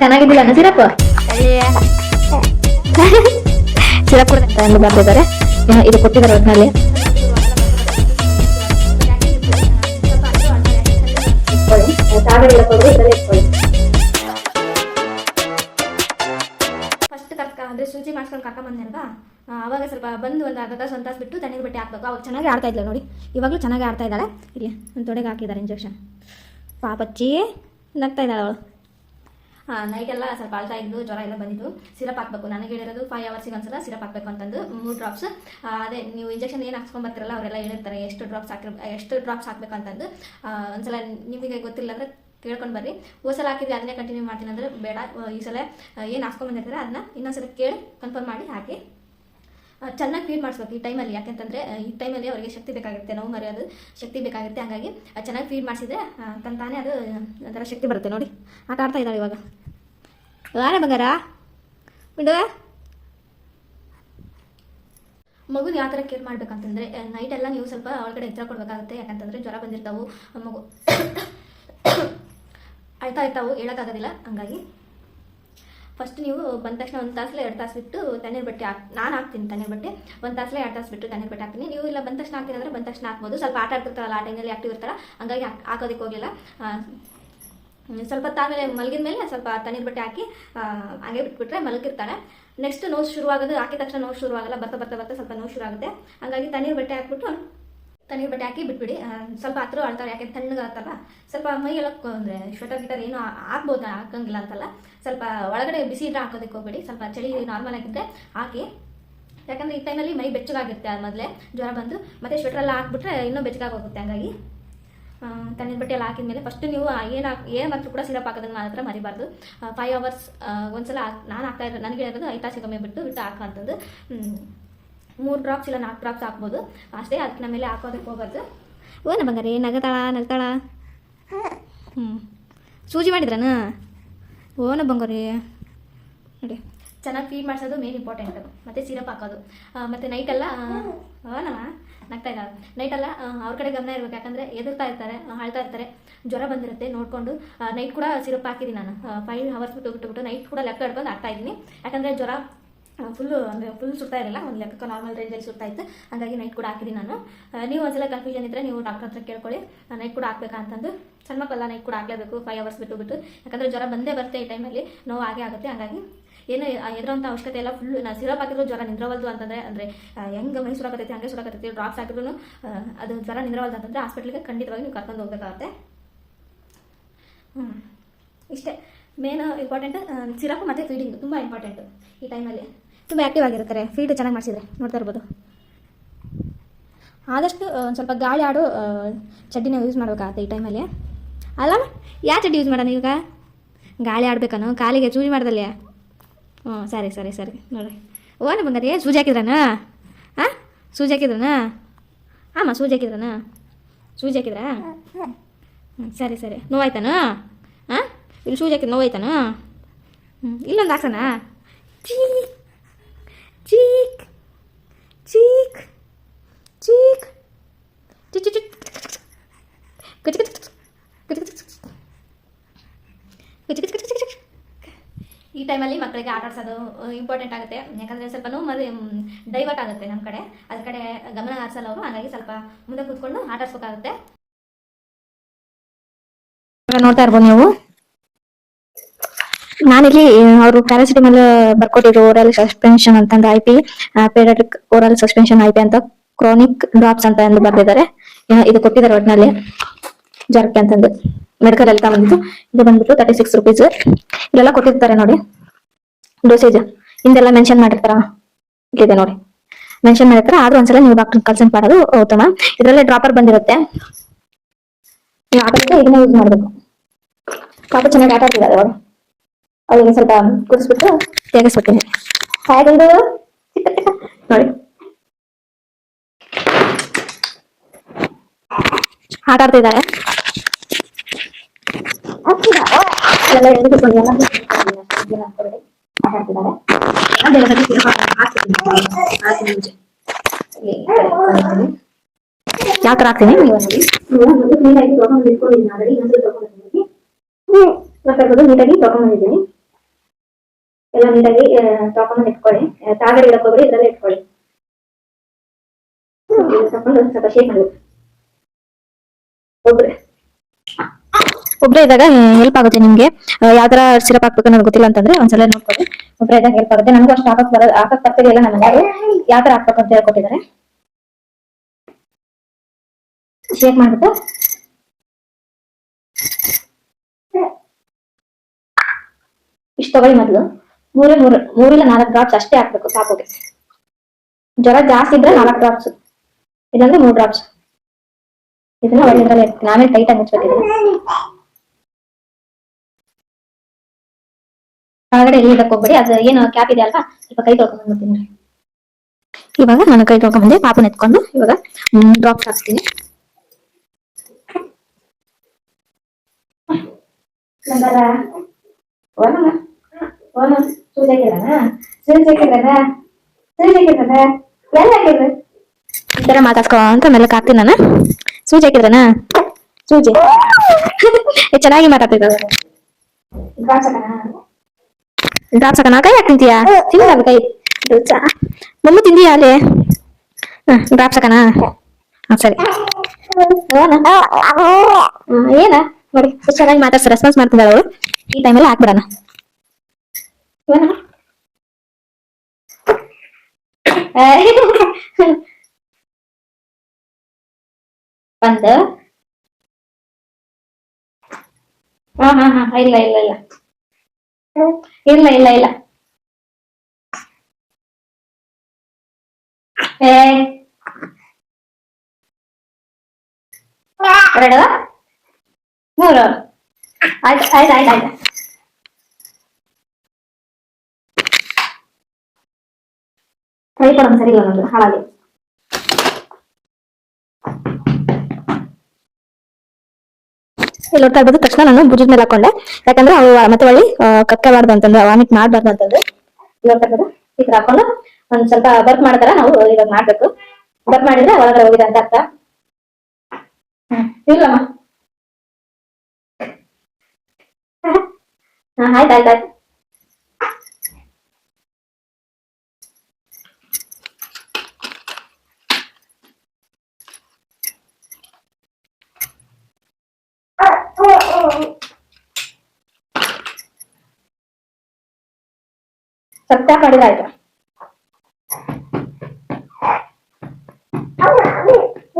ಚೆನ್ನಾಗಿದ್ದಿಲ್ಲ ಅಣ್ಣ? Syrup? Syrup ಕೂಡ ಎಂದು ಬರ್ತಿದ್ದಾರೆ ಇದು ಕೊಟ್ಟಿದ್ದಾರೆ ಒಟ್ಟಿನಲ್ಲಿ ಫಸ್ಟ್ ಕರ್ಕ, ಅಂದ್ರೆ ಸೂಜಿ ಮಾಡ್ಸ್ಕೊಂಡು ಕರ್ಕ ಬಂದಿರಲ್ಲ ಅವಾಗ ಸ್ವಲ್ಪ ಬಂದು ಒಂದು ಅರ್ಧ ತಾಸು ಒಂದು ತಾಸು ಬಿಟ್ಟು ತಣ್ಣೀರು ಬಟ್ಟೆ ಹಾಕ್ಬೇಕು. ಅವಾಗ ಚೆನ್ನಾಗಿ ಆಡ್ತಾ ಇದ್ಲು ನೋಡಿ. ಇವಾಗಲೂ ಚೆನ್ನಾಗಿ ಆಡ್ತಾ ಇದ್ದಾಳೆ. ಇಲ್ಲಿ ಒಂದು ತೊಡೆಗೆ ಹಾಕಿದ್ದಾರೆ ಇಂಜೆಕ್ಷನ್ ಪಾಪಚ್ಚಿ ನಗ್ತಾ ಇದ್ದಾಳೆ ಅವಳು. ನೈಟೆಲ್ಲ ಸ್ವಲ್ಪ ಅಲ್ಟ ಇದ್ದು ಜ್ವರ ಎಲ್ಲ ಬಂದಿದ್ದು. ಸಿರಪ್ ಹಾಕ್ಬೇಕು. ನನಗೆ ಹೇಳಿರೋದು ಫೈವ್ ಅವರ್ಸಿಗೆ ಒಂದ್ಸಲ ಸಿರಪ್ ಹಾಕ್ಬೇಕು ಅಂತಂದು ಮೂರು ಡ್ರಾಪ್ಸ್ ಅದೇ ನೀವು ಇಂಜೆಕ್ಷನ್ ಏನು ಹಾಕ್ಸ್ಕೊಂಡ್ ಬರ್ತೀರಲ್ಲ ಅವರೆಲ್ಲ ಹೇಳಿರ್ತಾರೆ ಎಷ್ಟು ಡ್ರಾಪ್ಸ್ ಹಾಕಿ ಎಷ್ಟು ಡ್ರಾಪ್ಸ್ ಹಾಕ್ಬೇಕು ಅಂತಂದು. ಆ, ಒಂದ್ಸಲ ನಿಮಗೆ ಗೊತ್ತಿಲ್ಲ ಅಂದರೆ ಕೇಳ್ಕೊಂಡು ಬರ್ರಿ. ಹೋಸಲ ಹಾಕಿದ್ರೆ ಅದನ್ನೇ ಕಂಟಿನ್ಯೂ ಮಾಡ್ತೀನಿ ಅಂದರೆ ಬೇಡ. ಈ ಸಲ ಏನು ಹಾಕ್ಸ್ಕೊಂಡ್ ಬಂದಿರ್ತಾರೆ ಅದನ್ನ ಇನ್ನೊಂದ್ಸಲ ಕೇಳಿ ಕನ್ಫರ್ಮ್ ಮಾಡಿ ಹಾಕಿ. ಚೆನ್ನಾಗಿ ಫೀಡ್ ಮಾಡಿಸ್ಬೇಕು ಈ ಟೈಮಲ್ಲಿ ಯಾಕೆಂತಂದರೆ ಈ ಟೈಮಲ್ಲಿ ಅವರಿಗೆ ಶಕ್ತಿ ಬೇಕಾಗುತ್ತೆ ನೋವು ಮರೆಯೋದು ಶಕ್ತಿ ಬೇಕಾಗುತ್ತೆ ಹಾಗಾಗಿ ಚೆನ್ನಾಗಿ ಫೀಡ್ ಮಾಡಿಸಿದ್ರೆ ತಂತಾನೆ ಅದು ಒಂಥರ ಶಕ್ತಿ ಬರುತ್ತೆ ನೋಡಿ. ಆಟ ಆಡ್ತಾ ಇದ್ದಾರೆ ಇವಾಗ. ಯಾರ ಬಂಗಾರ? ಬಿಡುವ ಮಗುನ ಯಾವ ಥರ ಕೇರ್ ಮಾಡ್ಬೇಕಂತಂದರೆ ನೈಟ್ ಎಲ್ಲ ನೀವು ಸ್ವಲ್ಪ ಒಳಗಡೆ ಎಚ್ಚರ ಕೊಡಬೇಕಾಗುತ್ತೆ. ಯಾಕಂತಂದರೆ ಜ್ವರ ಬಂದಿರ್ತಾವು. ಮಗು ಅಳ್ತಾ ಇರ್ತಾವು. ಹೇಳೋಕ್ಕಾಗೋದಿಲ್ಲ. ಹಂಗಾಗಿ ಫಸ್ಟ್ ನೀವು ಬಂದ ತಕ್ಷಣ ಒಂದು ತಾಸಲೆ, ಎರಡು ತಾಸು ಬಿಟ್ಟು ತಣ್ಣೀರು ಬಟ್ಟೆ ಹಾಕ್, ನಾನು ಹಾಕ್ತೀನಿ ತಣ್ಣೀರು ಬಟ್ಟೆ. ಒಂದು ತಾಸಲೆ, ಎರಡು ತಾಸು ಬಿಟ್ಟು ತಣ್ಣೀರು ಬಟ್ಟೆ ಹಾಕ್ತೀನಿ. ನೀವು ಇಲ್ಲ ಬಂದ ತಕ್ಷಣ ಹಾಕ್ತೀನಿ ಅಂದರೆ ಬಂದ ತಕ್ಷಣ ಹಾಕ್ಬೋದು. ಸ್ವಲ್ಪ ಆಟ ಆಡ್ತಿರ್ತಾರಲ್ಲ, ಆ ಟೈಮಲ್ಲಿ ಆಕ್ಟಿವ್ ಇರ್ತಾರೆ. ಹಂಗಾಗಿ ಹಾಕ್- ಹಾಕೋದಕ್ಕೆ ಹೋಗಲಿಲ್ಲ. ಸ್ವಲ್ಪ ತಾಮೇಲೆ ಮಲಗಿದ ಮೇಲೆ ಸ್ವಲ್ಪ ತಣ್ಣೀರು ಬಟ್ಟೆ ಹಾಕಿ ಹಾಗೆ ಬಿಟ್ಬಿಟ್ರೆ ಮಲಗಿರ್ತಾಳೆ. ನೆಕ್ಸ್ಟ್ ನೋವು ಶುರುವಾಗೋದು, ಹಾಕಿದ ತಕ್ಷಣ ನೋವು ಶುರುವಾಗಲ್ಲ, ಬರ್ತಾ ಬರ್ತಾ ಬರ್ತಾ ಸ್ವಲ್ಪ ನೋವು ಶುರು ಆಗುತ್ತೆ ಹಂಗಾಗಿ ತಣ್ಣೀರು ಬಟ್ಟೆ ಹಾಕ್ಬಿಟ್ಟು, ತಣ್ಣೀರು ಬಟ್ಟೆ ಹಾಕಿ ಬಿಟ್ಬಿಡಿ. ಸ್ವಲ್ಪ ಹತ್ರ ಅಳ್ತಾರೆ ಯಾಕೆ ತಣ್ಣಗಾಗ್ತಲ್ಲ ಸ್ವಲ್ಪ ಮೈ ಎಲ್ಲ ಅಂದರೆ ಶ್ವೆಟರ್ ಗಿಟರ್ ಏನು ಹಾಕ್ಬೋದು, ಹಾಕಂಗಿಲ್ಲ ಅಂತಲ್ಲ. ಸ್ವಲ್ಪ ಒಳಗಡೆ ಬಿಸಿ ನೀರು ಹಾಕೋದಕ್ಕೆ ಹೋಗ್ಬೇಡಿ. ಸ್ವಲ್ಪ ಚಳಿ ನಾರ್ಮಲ್ ಆಗಿದ್ದರೆ ಹಾಕಿ. ಯಾಕಂದರೆ ಈ ಟೈಮಲ್ಲಿ ಮೈ ಬೆಚ್ಚಗಾಗಿರುತ್ತೆ ಮೊದಲೇ, ಜ್ವರ ಬಂದು. ಮತ್ತೆ ಸ್ವೆಟ್ರೆಲ್ಲ ಹಾಕ್ಬಿಟ್ರೆ ಇನ್ನೂ ಬೆಚ್ಚಗಾಗೋಗುತ್ತೆ ಹಂಗಾಗಿ. ತಣ್ಣೀರು ಬಟ್ಟೆ ಎಲ್ಲ ಹಾಕಿದ್ಮೇಲೆ ಫಸ್ಟ್ ನೀವು ಏನು ಹಾಕಿ, ಏನು ಮಾತ್ರ ಕೂಡ ಸಿರಪ್ ಹಾಕೋದನ್ನು ಮಾತ್ರ ಮರಿಬಾರ್ದು. ಫೈವ್ ಅವರ್ಸ್ ಒಂದ್ಸಲ ನಾನು ಹಾಕ್ತಾ ಇರೋದು, ನನಗೆ ಹೇಳೋದು ಐದು ತಾಸಿಗೊಮ್ಮೆ ಬಿಟ್ಟು ಬಿಟ್ಟು ಹಾಕುವಂಥದ್ದು ಮೂರು ಡ್ರಾಪ್ಸ್ ಇಲ್ಲ ನಾಲ್ಕು ಡ್ರಾಪ್ಸ್ ಹಾಕ್ಬೋದು. ಅಷ್ಟೇ, ಅದಕ್ಕೆ ಮೇಲೆ ಹಾಕೋದಕ್ಕೆ ಹೋಗ್ಬಾರ್ದು. ಓನ ಬಂಗಾರಿ ನಗತಾಳ, ನಗ್ತಾಳ. ಹ್ಞೂ ಸೂಜಿ ಮಾಡಿದ್ರನ? ಓನ ಬಂಗಾರಿ. ನೋಡಿ. ಚೆನ್ನಾಗಿ ಫೀಡ್ ಮಾಡಿಸೋದು ಮೇನ್ ಇಂಪಾರ್ಟೆಂಟ್ ಮತ್ತು ಸಿರಪ್ ಹಾಕೋದು. ಮತ್ತು ನೈಟೆಲ್ಲ ಓನವ ನಗ್ತಾ ಇದ್ದಾಳೆ ನೈಟೆಲ್ಲ ಅವ್ರ ಕಡೆ ಗಮನ ಇರ್ಬೇಕು. ಯಾಕಂದರೆ ಎದುರ್ತಾ ಇರ್ತಾರೆ ಅಳ್ತಾ ಇರ್ತಾರೆ. ಜ್ವರ ಬಂದಿರುತ್ತೆ, ನೋಡಿಕೊಂಡು. ನೈಟ್ ಕೂಡ ಸಿರಪ್ ಹಾಕಿದೀನಿ ನಾನು. ಫೈವ್ ಹವರ್ಸ್ ಬಿಟ್ಟು ಬಿಟ್ಟು ನೈಟ್ ಕೂಡ ಲೆಕ್ಕ ಹಿಡ್ಕೊಂಡು ಆಗ್ತಾ ಇದ್ದೀನಿ. ಯಾಕಂದರೆ ಜ್ವರ ಫುಲ್ಲು ಅಂದರೆ ಫುಲ್ ಸುಡ್ತಾ ಇರಲಿಲ್ಲ ಒಂದು ಲೆಕ್ಕ ನಾರ್ಮಲ್ ರೇಂಜಲ್ಲಿ ಸುಡ್ತಾ ಇತ್ತು. ಹಾಗಾಗಿ ನೈಟ್ ಕೂಡ ಹಾಕಿದ್ದೀನಿ ನಾನು. ನೀವು ಒಂದ್ಸಲ ಕನ್ಫ್ಯೂಷನ್ ಇದ್ದರೆ ನೀವು ಡಾಕ್ಟರ್ ಹತ್ರ ಕೇಳ್ಕೊಳ್ಳಿ. ನೈಟ್ ಕೂಡ ಹಾಕ್ಬೇಕಾ ಅಂತಂದು. ಸಣ್ಣ ಮಕ್ಕಳೆಲ್ಲ ನೈಟ್ ಕೂಡ ಹಾಕ್ಲೇಬೇಕು ಫೈವ್ ಅವರ್ಸ್ ಬಿಟ್ಟು ಬಿಟ್ಟು. ಯಾಕಂದರೆ ಜ್ವರ ಬಂದೇ ಬರುತ್ತೆ ಈ ಟೈಮಲ್ಲಿ ನೋವು ಆಗೇ ಆಗುತ್ತೆ. ಹಾಗಾಗಿ ಏನು ಎದುರಂಥ ಅವಶ್ಯಕತೆ ಎಲ್ಲ ಫುಲ್ ನಾ ಸಿರಪ್ ಹಾಕಿದ್ರು ಜ್ವರ ನಿಂದ್ರವಲ್ದು ಅಂತಂದ್ರೆ, ಅಂದರೆ ಹೆಂಗೆ ಮೈ ಸುಡಕತ್ತೈತಿ ಹಂಗೆ ಸುಡಕತ್ತೈತಿ ಡ್ರಾಪ್ಸ್ ಹಾಕಿದ್ರು ಅದು ಜ್ವರ ನಿಂದ್ರವಲ್ದು ಅಂತಂದರೆ ಹಾಸ್ಪಿಟ್ಲಿಗೆ ಖಂಡಿತವಾಗಿ ನೀವು ಕರ್ಕೊಂಡು ಹೋಗ್ಬೇಕಾಗತ್ತೆ. ಹ್ಞೂ ಇಷ್ಟೇ. ಮೇನ್ ಇಂಪಾರ್ಟೆಂಟ್ ಸಿರಪ್ ಮತ್ತು ಫೀಡಿಂಗ್ ತುಂಬ ಇಂಪಾರ್ಟೆಂಟ್ ಈ ಟೈಮಲ್ಲಿ ತುಂಬ ಆ್ಯಕ್ಟಿವ್ ಆಗಿರ್ತಾರೆ. ಫೀಡ್ ಚೆನ್ನಾಗಿ ಮಾಡಿಸಿದ್ರೆ, ನೋಡ್ತಾ ಇರ್ಬೋದು. ಆದಷ್ಟು ಒಂದು ಸ್ವಲ್ಪ ಗಾಳಿ ಆಡೋ ಚಡ್ಡಿನ ಯೂಸ್ ಮಾಡ್ಬೇಕಾಗತ್ತೆ ಈ ಟೈಮಲ್ಲಿ ಅಲ್ಲ. ಯಾವ ಚಡ್ಡಿ ಯೂಸ್ ಮಾಡೋಣ ಈಗ? ಗಾಳಿ ಆಡ್ಬೇಕನ್ನು ಕಾಲಿಗೆ ಚೂಸ್ ಮಾಡ್ದಲ್ಲೇ ಹ್ಞೂ ಸರಿ ಸರಿ ಸರಿ. ನೋಡಿ ಓನ ಬಂಗಾರಿ ಸೂಜಿ ಹಾಕಿದ್ರನ? ಹಾಂ ಸೂಜಿ ಹಾಕಿದ್ರನ? ಆಮ, ಸೂಜಿ ಹಾಕಿದ್ರನ? ಸೂಜಿ ಹಾಕಿದ್ರಾ? ಹ್ಞೂ ಸರಿ ಸರಿ. ನೋವಾಯ್ತಾನ? ಹಾಂ ಇಲ್ಲಿ ಸೂಜಿ ಹಾಕಿದ್ ನೋವಾಯ್ತಾನ? ಹ್ಞೂ ಇಲ್ಲೊಂದು ಹಾಕ್ಸಣ ಚೀಕ್ ಚೀಕ್ ಚೀಕ್ ಚೀಕ್. ಚಿಕ್ ಚಿಕ್ ಚಿಕ್ ಕುಚ್ ಕುಚ್ ಕುಚ್ ಕುಚ್. ಈ ಟೈಮಲ್ಲಿ ಮಕ್ಕಳಿಗೆ ಆಟ ಆಡ್ಸೋದು ಇಂಪಾರ್ಟೆಂಟ್ ಆಗುತ್ತೆ. ಯಾಕಂದರೆ ಸ್ವಲ್ಪ ಮರಿ ಡೈವರ್ಟ್ ಆಗುತ್ತೆ ನಮ್ಮ ಕಡೆ. ಅದ್ರ ಕಡೆ ಗಮನ ಹರಿಸಲ್ಲ ಅವರು ಹಾಗಾಗಿ ಸ್ವಲ್ಪ ಮುಂದೆ ಕೂತ್ಕೊಂಡು ಆಟ ಆಡ್ಸ್ಬೇಕಾಗುತ್ತೆ. ನೋಡ್ತಾ ಇರ್ಬೋದು ನೀವು. ನಾನಿಲ್ಲಿ ಅವರು ಪ್ಯಾರಾಸಿಟಮಲ್ ಬರ್ಕೊಟ್ಟಿದ್ರು ಓರಲ್ ಸಸ್ಪೆನ್ಷನ್ ಅಂತಂದ್ರೆ ಐ ಪಿ ಪೇರಾಟಿಕ್ ಓರಲ್ ಸಸ್ಪೆನ್ಷನ್ ಐ ಪಿ ಅಂತ ಕ್ರಾನಿಕ್ ಡ್ರಾಪ್ಸ್ ಅಂತ ಬರ್ದಿದ್ದಾರೆ. ಇದು ಕೊಟ್ಟಿದ್ದಾರೆ ಒಟ್ಟಿನಲ್ಲಿ ಜರ್ಕೆ ಅಂತಂದು ಮೆಡಿಕಲ್ ಅಲ್ಲಿ ಬಂದಿತ್ತು ಇದು ಬಂದ್ಬಿಟ್ಟು ತರ್ಟಿ ಸಿಕ್ಸ್ ರುಪೀಸ್ ಇಲ್ಲೆಲ್ಲ ಕೊಟ್ಟಿರ್ತಾರೆ ನೋಡಿ. ಡೋಸೇಜ್ ಹಿಂದೆಲ್ಲ ಮೆನ್ಷನ್ ಮಾಡಿರ್ತಾರ. ಇಲ್ಲಿದೆ ನೋಡಿ. ಮೆನ್ಷನ್ ಮಾಡಿರ್ತಾರೆ. ಆದ್ರೂ ಒಂದ್ಸಲ ನೀವು ಡಾಕ್ಟರ್ ಕನ್ಸಲ್ಟ್ ಮಾಡೋದು ಉತ್ತಮ. ಇದರಲ್ಲೇ ಡ್ರಾಪರ್ ಬಂದಿರುತ್ತೆ. ನೀವು ಆಟಕ್ಕೆ ಇದನ್ನ ಯೂಸ್ ಮಾಡಬೇಕು. ಪಾಪ ಚೆನ್ನಾಗಿ ಆಟ ಆಡ್ತಿದ್ದಾರೆ ಅವರು. ಅವ್ರಿಗೆ ಸ್ವಲ್ಪ ಕುದಿಸ್ಬಿಟ್ಟು ತೆಗೆಸ್ಬಿಡ್ತೀನಿ. ಹಾಯ್ ನೋಡಿ. ಆಟ ಆಡ್ತಿದ್ದಾರೆ. ಎಲ್ಲ ಹೇಳಿದ್ರು ಕೊನೆಯಲ್ಲ ಏನಂತಾರೆ ನೀಟಾಗಿ ತೊಗೊಂಡು ಇಟ್ಕೊಂಡಿದ್ದೀನಿ ಎಲ್ಲ ನೀಟಾಗಿ ತೊಗೊಂಡು ಇಟ್ಕೊಳ್ಳಿ ತಾಗಡೆ ಇಡಕ್ ಹೋಗ್ರಿ ಇದರಲ್ಲೇ ಇಟ್ಕೊಳ್ಳಿ ತಗೊಂಡು ಸ್ವಲ್ಪ ಶೇಪ್ ಮಾಡಿ ಒಬ್ರೇ ಇದ್ದಾಗ ಹೆಲ್ಪ್ ಆಗುತ್ತೆ ನಿಮ್ಗೆ. ಯಾವ ತರ ಸಿರಪ್ ಹಾಕ್ಬೇಕು ಅನ್ನೋದು ಗೊತ್ತಿಲ್ಲ ಅಂತಂದ್ರೆ ಒಂದ್ಸಲ ನೋಡ್ಕೊಳ್ಳಿ. ಒಬ್ಬರೇ ಇದ್ದಾಗ ಹೆಲ್ಪ್ ಆಗುತ್ತೆ. ನನಗೂ ಅಷ್ಟು ಹಾಕಕ್ ಬರ ಹಾಕಕ್ ನಮ್ಮ ಮನೆಯವರು. ಯಾವ ಹಾಕ್ಬೇಕು ಅಂತ ಹೇಳ್ಕೊಟ್ಟಿದ್ದಾರೆ. ಶೇಕ್ ಮಾಡ್ಬಿಟ್ಟು. ಇಷ್ಟು ತಗೊಳ್ಳಿ ಮೊದಲು. ಮೂರೇ, ಮೂರು, ಮೂರಿಲ್ಲ ನಾಲ್ಕು ಡ್ರಾಪ್ಸ್ ಅಷ್ಟೇ ಹಾಕ್ಬೇಕು, ಸಾಕೋಗೆ. ಜ್ವರ ಜಾಸ್ತಿ ಇದ್ರೆ ನಾಲ್ಕು ಡ್ರಾಪ್ಸ್ ಇಲ್ಲಾಂದ್ರೆ ಮೂರು ಡ್ರಾಪ್ಸ್ ಇದನ್ನ ಒಳ್ಳೆ ನಾವೇ ಟೈಟ್ ಆಗಿ ಮುಚ್ಬೇಕಿದ್ರೆ ಒಳಗಡೆ ಇಳಿದಕ್ಕೆ ಹೋಗ್ಬೇಡಿ. ಅದು ಏನು ಕ್ಯಾಪ್ ಇದೆ ಅಲ್ವಾ? ಸ್ವಲ್ಪ ಕೈ ತೊಳ್ಕೊಂಡ್ ಬಂದ್ಬಿಡ್ತೀನಿ ಇವಾಗ ನಾನು ಕೈ ತೊಳ್ಕೊಂಡ್ ಬಂದೆ. ಪಾಪನ ಎತ್ಕೊಂಡು ಇವಾಗ ಡ್ರಾಪ್ಸ್ ಹಾಕ್ತೀನಿ. ಈ ತರ ಮಾತಾಡ್ಸ್ಕೊಂತ ಮೆಲ್ಲಕ್ ಹಾಕ್ತೀನಿ ನಾನು. ಸೂಜಿ ಹಾಕಿದ್ರನ ಸೂಜಿ ಚೆನ್ನಾಗಿ ಮಾತಾಡ್ತಿದ್ದ. ಡ್ರಾಪ್ಸ್ ಹಾಕನ ಕೈ ಯಾಕೆ ತಿಂತೀಯಾ ತಿನ್ನಲ್ಲ ಕೈ ರುಚ ಮಮ್ಮ ತಿಂದೀಯಾ ಅಲ್ಲಿ ಡ್ರಾಪ್ಸ್ ಹಾಕನ ಹಾ ಸರಿ ಓನ ಹ್ಮ್, ಏನ ನೋಡಿ ಎಷ್ಟ್ ಚೆನ್ನಾಗಿ ಮಾತಾಡ್ಸ ರೆಸ್ಪಾನ್ಸ್ ಮಾಡ್ತಿದ್ದಾಳೆ ಅವಳು ಈ ಟೈಮಲ್ಲಿ ಹಾಕ್ಬಿಡಣ ಏನ ಒಂದು ಹಾ ಹಾ ಹಾ ಇಲ್ಲ ಇಲ್ಲ ಇಲ್ಲ ಇಲ್ಲ ಇಲ್ಲ ಇಲ್ಲ ಏ ಎರಡು ಮೂರು ಆಯ್ತು ಆಯ್ತು ಆಯ್ತು ಆಯ್ತು ಕೈ ಕೊಡೋದು ಸರಿ ಇಲ್ಲ ನಮ್ದು ಹಾಳಾಗಿ ಇಲ್ಲಿ ನೋಡ್ತಾ ಇರ್ಬೋದು ತಕ್ಷಣ ನಾನು ಭುಜದ ಮೇಲೆ ಹಾಕೊಂಡೆ. ಯಾಕಂದ್ರೆ ಅವು ಮತ್ತೆ ಒಳ್ಳೆ ಕಕ್ಕಬಾರ್ದು ಅಂತಂದ್ರೆ ವಾಮಿಟ್ ಮಾಡ್ಬಾರ್ದು ಅಂತಂದ್ರೆ. ಈ ತರ ಹಾಕೊಂಡು ಒಂದ್ ಸ್ವಲ್ಪ ಬರ್ಕ್ ಮಾಡ್ತಾರ ನಾವು, ಇವಾಗ ಮಾಡ್ಬೇಕು. ಬರ್ಕ್ ಮಾಡಿದ್ರೆ ಒಳಗಡೆ ಹೋಗಿದೆ ಅಂತ ಅರ್ಥ. ಇಲ್ಲಮ್ಮ ಹಾ ಸತ್ಯ ಮಾಡಿದ್ರೆ ಆಯ್ತು.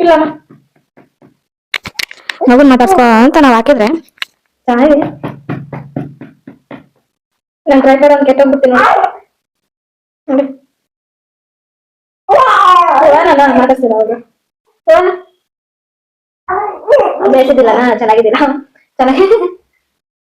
ಇಲ್ಲಮ್ಮ ಮಗುನ್ ಮಾತಾಡ್ಸ್ಕೊ ಅಂತ ನಾವ್ ಹಾಕಿದ್ರೆ? ಚೆನ್ನಾಗಿದೆ. ನನ್ ಟ್ರೈಪರ್ ಒಂದ್ ಕೆಟ್ಟೋಗ್ಬಿಡ್ತೀನಿ ನೋಡಿ. ನೋಡಿ. ಮಾತಾಡ್ಸಿಲ್ಲ ಅವ್ರು. ಬೇಸಿದಿಲ್ಲ ಚೆನ್ನಾಗಿದ್ದೀರಾ? ಚೆನ್ನಾಗಿ.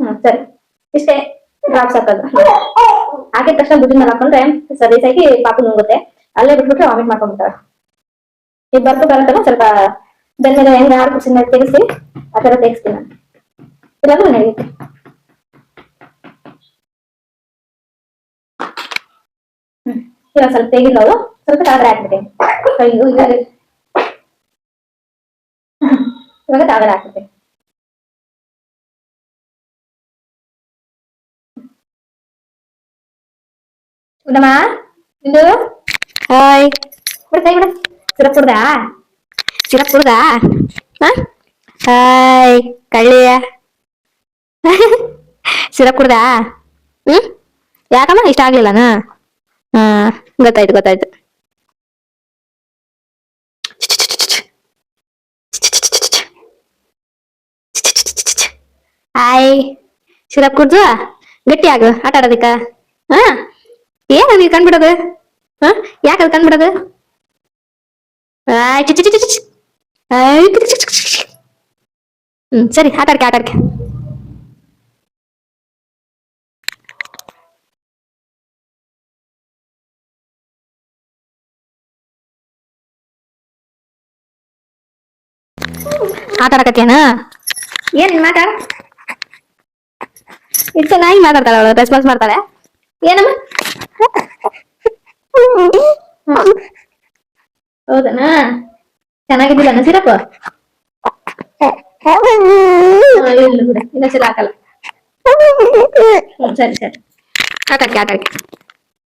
ಹ್ಮ್ ಸರಿ. ಇಷ್ಟೇ. ಡ್ರಾಪ್ಸ್ ಹಾಕೋದು ಹಾಕಿದ ತಕ್ಷಣ ಬುದ್ಧಿ ಮೇಲೆ ಹಾಕೊಂಡ್ರೆ ಸದೀಸಾಗಿ ಪಾಪು ನುಂಗುತ್ತೆ. ಅಲ್ಲೇ ಬಿಟ್ಬಿಟ್ರೆ ವಾಮಿಟ್ ಮಾಡ್ಕೊಂಡ್ಬಿಡ್ತಾರೆ. ಈಗ ಬರ್ತು ಬರುತ್ತಲ್ಲ ಸ್ವಲ್ಪ ಬೆನ್ನಿಗೆ ಹೆಂಗ ಆರು ಕುಸಿನ ತೆಗಿಸಿ ಆ ತರ ತೆಗಿಸ್ತೀನಿ ಇಲ್ಲಾಂದ್ರೆ ನಡೆಯುತ್ತೆ. ಹ್ಮ್. ಸ್ವಲ್ಪ ತೆಗಿಲ್ಲ ಅವರು ಸ್ವಲ್ಪ ತಾಗಡೆ ಹಾಕ್ಬಿಟ್ಟೆ ಇವಾಗ ತಾಗಡೆ ಹಾಕ್ಬಿಟ್ಟೆ ಉಡಮ್ಮ ಇಂದು ಹಾಯ್ ಬಿಡು ಕೈ ಬಿಡು ಸಿರಪ್ ಕುಡ್ದಾ ಸಿರಪ್ ಕುಡ್ದಾ ಹಾ ಹಾಯ್ ಕಳ್ಳಿಯ ಸಿರಪ್ ಕುಡ್ದಾ ಹ್ಮ್ ಯಾಕಮ್ಮ ಇಷ್ಟ ಆಗ್ಲಿಲ್ಲನಾ ಹಾ ಗೊತ್ತಾಯ್ತು ಗೊತ್ತಾಯ್ತು ಹಾಯ್ ಸಿರಪ್ ಕುಡ್ದು ಗಟ್ಟಿ ಆಗು ಆಟ ಆಡೋದಿಕ್ಕ ಹಾ ಏನದು ಇದು ಕಂಡ್ಬಿಡೋದು ಹಾ ಯಾಕದು ಕಂಡ್ಬಿಡೋದು ಆಯ್ ಚಿ ಚಿ ಚಿ ಚಿ ಚಿ. ಆಯ್ ಚಿ ಚಿ ಚಿ ಚಿ ಚಿ. ಹ್ಮ್ ಸರಿ ಆಟ ಆಡ್ಕೆ ಆಟ ಆಡ್ಕೆ ಆಟ ಆಡಕತ್ತೇನ ಏನ್ ಮಾತಾಡ ಇಷ್ಟು ಚೆನ್ನಾಗಿ ಮಾತಾಡ್ತಾಳೆ ಅವಳು ರೆಸ್ಪಾನ್ಸ್ ಮಾಡ್ತಾಳೆ ಏನಮ್ಮ ಹೌದನಾ? ಚೆನ್ನಾಗಿದ್ದಿಲ್ಲ ಅನ್ನ ಸಿರಪ್? ಇಲ್ಲ ಬಿಡ. ಇನ್ನೊಂದ್ಸಲ ಹಾಕಲ್ಲ. ಸರಿ ಸರಿ. ಆಟಕ್ಕೆ ಆಟಾಡ್ಕೆ